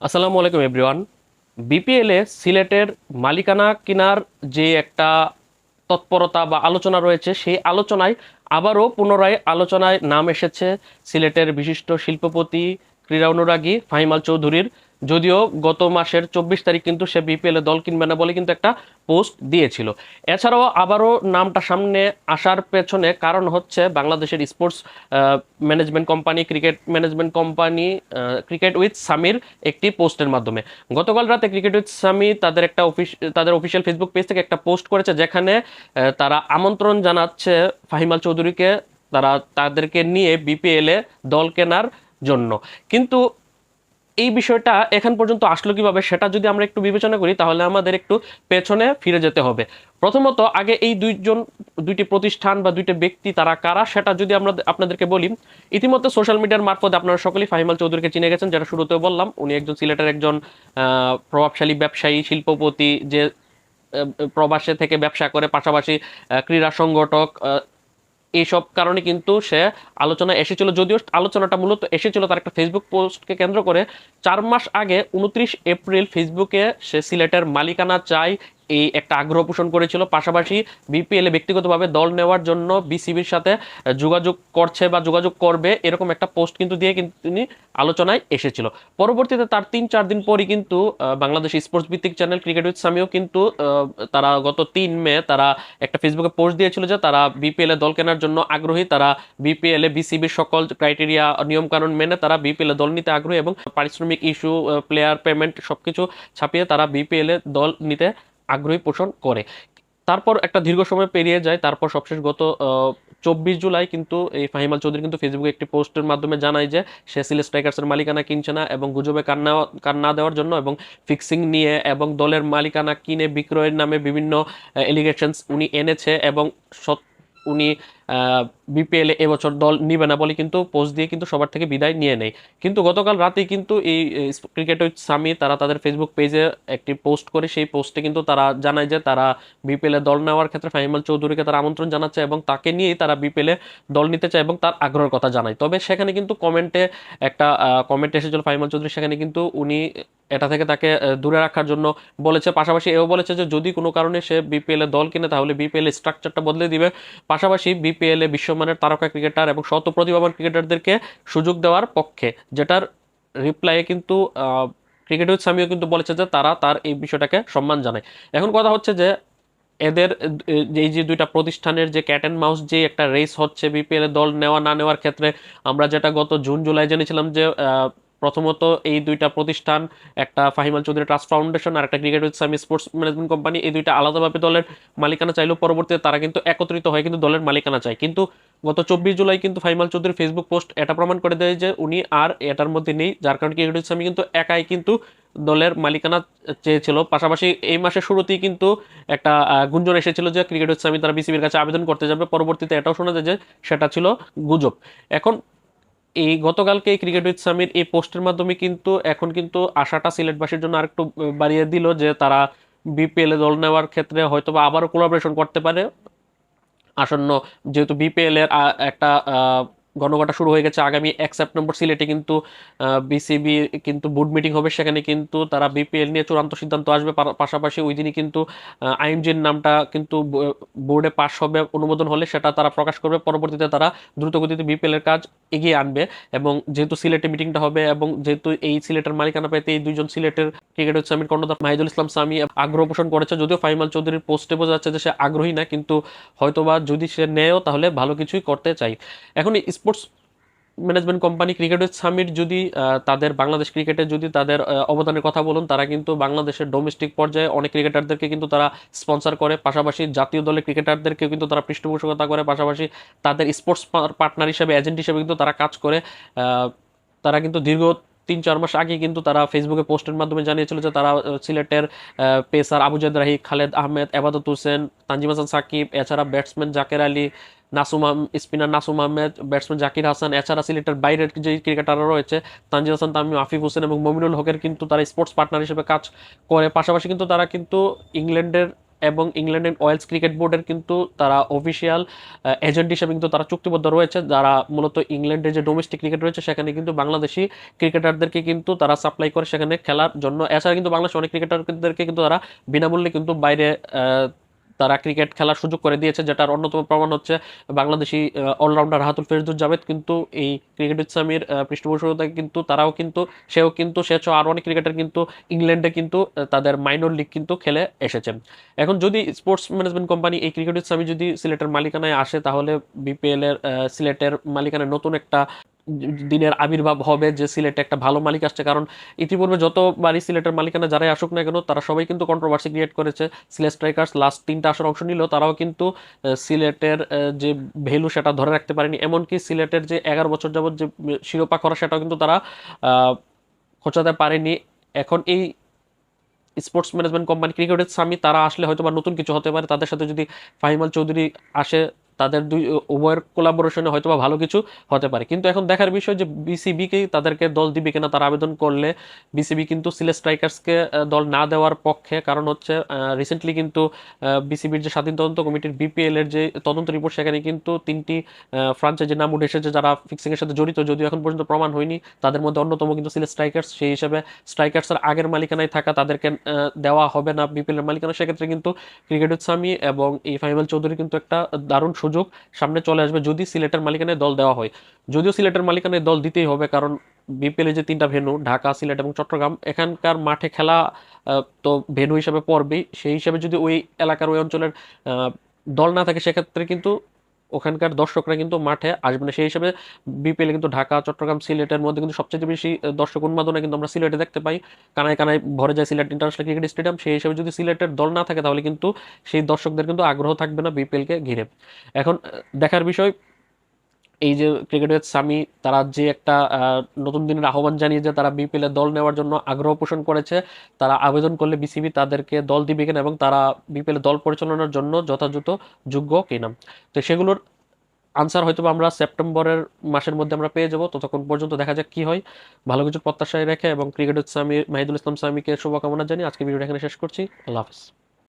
আসসালামু আলাইকুম এভরিওয়ান বিপিএলে সিলেটের মালিকানা কিনার যে একটা তৎপরতা বা আলোচনা রয়েছে, সেই আলোচনায় আবারও পুনরায় আলোচনায় নাম এসেছে সিলেটের বিশিষ্ট শিল্পপতি ক্রীড়া অনুরাগী ফাহিমাল চৌধুরীর। যদিও গত মাসের চব্বিশ তারিখ কিন্তু সে বিপিএলে দল কিনবে না বলে কিন্তু একটা পোস্ট দিয়েছিল। এছাড়াও আবারও নামটা সামনে আসার পেছনে কারণ হচ্ছে বাংলাদেশের sports management company, cricket management company cricket with Samir একটি পোস্টের মাধ্যমে। গতকাল রাতে ক্রিকেট উইথ সামি তাদের একটা অফিস, তাদের অফিসিয়াল ফেসবুক পেজ থেকে একটা পোস্ট করেছে যেখানে তারা আমন্ত্রণ জানাচ্ছে ফাহিমাল চৌধুরীকে, তারা তাদেরকে নিয়ে বিপিএলে দল কেনার জন্য। কিন্তু এই বিষয়টা এখন পর্যন্ত আসলো কীভাবে সেটা যদি আমরা একটু বিবেচনা করি, তাহলে আমাদের একটু পেছনে ফিরে যেতে হবে। প্রথমত, আগে এই দুইজন, দুইটি প্রতিষ্ঠান বা দুইটি ব্যক্তি তারা কারা সেটা যদি আমরা আপনাদেরকে বলি, ইতিমধ্যে সোশ্যাল মিডিয়ার মারফত আপনারা সকলেই ফাহিমাল চৌধুরীকে চিনে গেছেন যেটা শুরুতেও বললাম, উনি একজন সিলেটের একজন প্রভাবশালী ব্যবসায়ী, শিল্পপতি, যে প্রবাসে থেকে ব্যবসা করে, পাশাপাশি ক্রীড়া সংগঠক এইসব কারণে কিন্তু সে আলোচনা এসেছিল, যদিও আলোচনাটা মূলত এসেছিল তার একটা ফেসবুক পোস্টকে কেন্দ্র করে। চার মাস আগে, উনত্রিশ এপ্রিল ফেসবুকে সে সিলেটের মালিকানা চাই এই একটা আগ্রহ পোষণ করেছিল। পাশাপাশি বিপিএলে ব্যক্তিগতভাবে দল নেওয়ার জন্য বিসিবির সাথে যোগাযোগ করছে বা যোগাযোগ করবে এরকম একটা পোস্ট কিন্তু দিয়ে কিন্তু তিনি আলোচনায় এসেছিল। পরবর্তীতে তার তিন চার দিন পরই কিন্তু বাংলাদেশ স্পোর্টস ভিত্তিক চ্যানেল ক্রিকেট উইথ সামিও কিন্তু তারা গত তিন মে তারা একটা ফেসবুকে পোস্ট দিয়েছিল যে তারা বিপিএল দল কেনার জন্য আগ্রহী। তারা বিপিএল বিসিবির সকল ক্রাইটেরিয়া নিয়মকানুন মেনে তারা বিপিএল দল নিতে আগ্রহী এবং পারিশ্রমিক ইস্যু প্লেয়ার পেমেন্ট সবকিছু ছাপিয়ে তারা বিপিএল দল নিতে আগ্রহী পোষণ করে। তারপর একটা দীর্ঘ সময় পেরিয়ে যায়, তারপর সবশেষ গত চব্বিশ জুলাই কিন্তু এই ফাহিমাল চৌধুরী কিন্তু ফেসবুকে একটি পোস্টের মাধ্যমে জানায় যে, সে সিল স্ট্রাইকার্সের মালিকানা কিনছে না এবং গুজবে কান্না কান্না দেওয়ার জন্য এবং ফিক্সিং নিয়ে এবং দলের মালিকানা কিনে বিক্রয়ের নামে বিভিন্ন এলিগেশনস উনি এনেছে এবং উনি বিপিএল এবছর দল নিবে না বলে কিন্তু পোস্ট দিয়ে কিন্তু সবার থেকে বিদায় নিয়ে নেয়। কিন্তু গতকাল রাতে কিন্তু এই ক্রিকেট সামি তারা তাদের ফেসবুক পেজে একটি পোস্ট করে, সেই পোস্টে কিন্তু তারা জানায় যে তারা বিপিএলে দল নেওয়ার ক্ষেত্রে ফাহিমাল চৌধুরীকে তারা আমন্ত্রণ জানাচ্ছে এবং তাকে নিয়েই তারা বিপিএলে দল নিতে চায় এবং তার আগ্রহের কথা জানায়। তবে সেখানে কিন্তু কমেন্টে একটা কমেন্ট এসেছিল ফাহিমাল চৌধুরী, সেখানে কিন্তু উনি এটা থেকে তাকে দূরে রাখার জন্য বলেছে। পাশাপাশি এও বলেছে যে, যদি কোনো কারণে সে বিপিএল এ দল কিনে, তাহলে বিপিএল স্ট্রাকচারটা বদলে দিবে। পাশাপাশি বিপিএল এ বিশ্বমানের তারকা ক্রিকেটার এবং শত প্রতিভাবান ক্রিকেটারদেরকে সুযোগ দেওয়ার পক্ষে, যেটার রিপ্লাইয়ে কিন্তু ক্রিকেট উইথ সামিও কিন্তু বলেছে যে, তারা তার এই বিষয়টাকে সম্মান জানায়। এখন কথা হচ্ছে যে, এদের এই যে দুইটা প্রতিষ্ঠানের যে ক্যাট অ্যান্ড মাউস যে একটা রেস হচ্ছে বিপিএল দল নেওয়া, না নেওয়ার ক্ষেত্রে, আমরা যেটা গত জুন, জুলাই জেনেছিলাম যে প্রথমত এই দুইটা প্রতিষ্ঠান, একটা ফাহিমাল চৌধুরী ট্রাস্ট ফাউন্ডেশন আর একটা cricket with Sami sports management company, এই দুইটা আলাদাভাবে দলের মালিকানা চাইলেও পরবর্তীতে তারা কিন্তু একত্রিত হয় কিন্তু দলের মালিকানা চায়। কিন্তু গত চব্বিশ জুলাই কিন্তু ফাইমাল চৌধুরীর ফেসবুক পোস্ট এটা প্রমাণ করে দেয় যে উনি আর এটার মধ্যে নেই, যার কারণে ক্রিকেট উইথ সামি কিন্তু একাই কিন্তু দলের মালিকানা চেয়েছিল। পাশাপাশি এই মাসের শুরুতেই কিন্তু একটা গুঞ্জন এসেছিল যে ক্রিকেট উইথ সামি তারা বিসিবির কাছে আবেদন করতে যাবে, পরবর্তীতে এটাও শোনা যায় যে সেটা ছিল গুজব। এখন এই গতকালকে এই ক্রিকেট উইথ সামির এই পোস্টের মাধ্যমে কিন্তু এখন কিন্তু আশাটা সিলেটবাসীর জন্য আরেকটু বাড়িয়ে দিল যে তারা বিপিএল এ দল নেওয়ার ক্ষেত্রে হয়তো বা আবারও কোলাবরেশন করতে পারে। আসন্ন যেহেতু বিপিএল এর একটা আহ, গণগাটা শুরু হয়ে গেছে। আগামী এক সেপ্টেম্বর সিলেটে কিন্তু বিসিবি কিন্তু বোর্ড মিটিং হবে। সেখানে কিন্তু তারা বিপিএল নিয়ে চূড়ান্ত সিদ্ধান্ত আসবে। পাশাপাশি ওই দিনই কিন্তু আইএমজির নামটা কিন্তু বোর্ডে পাশ হবে অনুমোদন হলে সেটা তারা প্রকাশ করবে। পরবর্তীতে তারা দ্রুতগতিতে বিপিএল এর কাজ এগিয়ে আনবে এবং যেহেতু সিলেটে মিটিংটা হবে এবং যেহেতু এই সিলেটের মালিকানা পেতে এই দুইজন সিলেটের ক্রিকেট সামির কর্ণধার মাহিদুল ইসলাম সামি আগ্রহ পোষণ করেছে। যদিও ফাইমাল চৌধুরীর পোস্টে বোঝা যাচ্ছে যে সে আগ্রহী না কিন্তু হয়তোবা যদি সে নেয়ও তাহলে ভালো কিছুই করতে চাই। এখন স্পোর্টস ম্যানেজমেন্ট কোম্পানি ক্রিকেটের সামিট যদি তাদের বাংলাদেশ ক্রিকেটে যদি তাদের অবদানের কথা বলুন, তারা কিন্তু বাংলাদেশের ডোমেস্টিক পর্যায়ে অনেক ক্রিকেটারদেরকে কিন্তু তারা স্পন্সর করে। পাশাপাশি জাতীয় দলের ক্রিকেটারদেরকে কিন্তু তারা পৃষ্ঠপোষকতা করে। পাশাপাশি তাদের স্পোর্টস পার্টনার হিসেবে এজেন্ট হিসেবে কিন্তু তারা কাজ করে। তারা কিন্তু দীর্ঘ তিন, চার মাস আগে কিন্তু তারা ফেসবুকে পোস্টের মাধ্যমে জানিয়েছিল যে তারা সিলেটের পেসার আবুজাদ রাহি, খালেদ আহমেদ, এবাদত হোসেন, তানজিম হাসান সাকিব, এছাড়া batsman Jaker Ali, Nasum spinner Nasum Ahmed batsman Zakir Hasan, এছাড়া সিলেটের বাইরের যে ক্রিকেটাররা রয়েছে তানজিদ হাসান, তামিম, আফিফ হোসেন এবং মমিনুল হকের কিন্তু তারা স্পোর্টস পার্টনার হিসেবে কাজ করে। পাশাপাশি কিন্তু তারা কিন্তু ইংল্যান্ডের এবং ইংল্যান্ড অ্যান্ড ওয়েলস ক্রিকেট বোর্ডের কিন্তু তারা অফিসিয়াল এজেন্ট হিসেবে কিন্তু তারা চুক্তিবদ্ধ রয়েছে। যারা মূলত ইংল্যান্ডের যে ডোমেস্টিক ক্রিকেট রয়েছে, সেখানে কিন্তু বাংলাদেশি ক্রিকেটারদেরকে কিন্তু তারা সাপ্লাই করে সেখানে খেলার জন্য। এছাড়া কিন্তু বাংলাদেশের অনেক ক্রিকেটারদেরকে কিন্তু তারা বিনামূল্যে কিন্তু বাইরে তারা ক্রিকেট খেলার সুযোগ করে দিয়েছে, যেটার অন্যতম প্রমাণ হচ্ছে বাংলাদেশি অলরাউন্ডার রাহাতুল ফেরদুল জাভেদ। কিন্তু এই ক্রিকেট ইসলামীর পৃষ্ঠপোষকতায় কিন্তু তারাও কিন্তু, সেও কিন্তু, সে আরও অনেক ক্রিকেটার কিন্তু ইংল্যান্ডে কিন্তু তাদের মাইনর লিগ কিন্তু খেলে এসেছে। এখন যদি স্পোর্টস ম্যানেজমেন্ট কোম্পানি এই ক্রিকেট ইসলামী যদি সিলেটের মালিকানায় আসে, তাহলে বিপিএল এর সিলেটের মালিকানায় নতুন একটা দিনের আবির্ভাব হবে যে সিলেটে একটা ভালো মালিক আসছে। কারণ ইতিপূর্বে যতবারই সিলেটের মালিকানা যারাই আসুক না কেন, তারা সবাই কিন্তু কন্ট্রোভার্সি ক্রিয়েট করেছে। সিলেট স্ট্রাইকার্স লাস্ট তিনটা আসর অংশ নিল তারাও কিন্তু সিলেটের যে ভ্যালু সেটা ধরে রাখতে পারেনি। এমনকি সিলেটের যে এগারো বছর যাবত যে শিরোপা করা সেটাও কিন্তু তারা খোঁচাতে পারেনি। এখন এই স্পোর্টস ম্যানেজমেন্ট কোম্পানি ক্রিকেটের স্বামী, তারা আসলে হয়তো বা নতুন কিছু হতে পারে। তাদের সাথে যদি ফাহিমাল চৌধুরী আসে তাদের দুই উভয়ের কোলাবোরেশনে হয়তো বা ভালো কিছু হতে পারে। কিন্তু এখন দেখার বিষয় যে বিসিবিকেই তাদেরকে দল দিবে কিনা, তারা আবেদন করলে বিসিবি কিন্তু সিলেট স্ট্রাইকার্সকে দল না দেওয়ার পক্ষে, কারণ হচ্ছে রিসেন্টলি কিন্তু বিসিবির যে স্বাধীন তদন্ত কমিটির বিপিএল এর যে তদন্ত রিপোর্ট সেখানে কিন্তু তিনটি ফ্রাঞ্চাইজির নাম উঠে এসেছে যারা ফিক্সিং এর সাথে জড়িত। যদিও এখন পর্যন্ত প্রমাণ হয়নি, তাদের মধ্যে অন্যতম কিন্তু সিলেট স্ট্রাইকার্স সেই হিসেবে স্ট্রাইকার্সের আগের মালিকানায় থাকা তাদেরকে দেওয়া হবে না বিপিএল এর মালিকানা। সেক্ষেত্রে কিন্তু ক্রিকেট স্বামী এবং এই ফাইমাল চৌধুরী কিন্তু একটা দারুণ সুযোগ সামনে চলে আসবে যদি সিলেটের মালিকানায় দল দেওয়া হয়। যদিও সিলেটের মালিকানায় দল দিতেই হবে, কারণ বিপিএলে যে তিনটা ভেন্যু, ঢাকা, সিলেট এবং চট্টগ্রাম, এখানকার মাঠে খেলা তো ভেন্যু হিসাবে পড়বেই। সেই হিসাবে যদি ওই এলাকার ওই অঞ্চলের দল না থাকে, সেক্ষেত্রে কিন্তু ওখানকার দর্শকরা কিন্তু মাঠে আসবে না। সেই হিসাবে বিপিএল কিন্তু ঢাকা, চট্টগ্রাম, সিলেটের মধ্যে কিন্তু সবচেয়ে বেশি দর্শক উন্মাদনা কিন্তু আমরা সিলেটে দেখতে পাই। কানায় কানায় ভরে যায় সিলেট ইন্টারন্যাশনাল ক্রিকেট স্টেডিয়াম। সেই হিসাবে যদি সিলেটের দল না থাকে তাহলে কিন্তু সেই দর্শকদের কিন্তু আগ্রহ থাকবে না বিপিএলকে ঘিরে। এখন দেখার বিষয় এই যে ক্রিকেটের স্বামী, তারা যে একটা নতুন দিনের আহ্বান জানিয়ে যে তারা বিপিএল দল নেওয়ার জন্য আগ্রহ পোষণ করেছে। তারা আবেদন করলে বিসিবি তাদেরকে দল দিবে কিনা এবং তারা বিপিএল দল পরিচালনার জন্য যথাযথ যোগ্য কিনা। তো সেগুলোর আনসার হয়তো আমরা সেপ্টেম্বরের মাসের মধ্যে আমরা পেয়ে যাব। ততক্ষণ পর্যন্ত দেখা যাক কি হয়। ভালো কিছুর প্রত্যাশায় রেখে এবং ক্রিকেট স্বামী, মাহিদুল ইসলাম স্বামীকে শুভকামনা জানিয়ে আজকে ভিডিওটা এখানে শেষ করছি। আল্লাহ হাফিজ।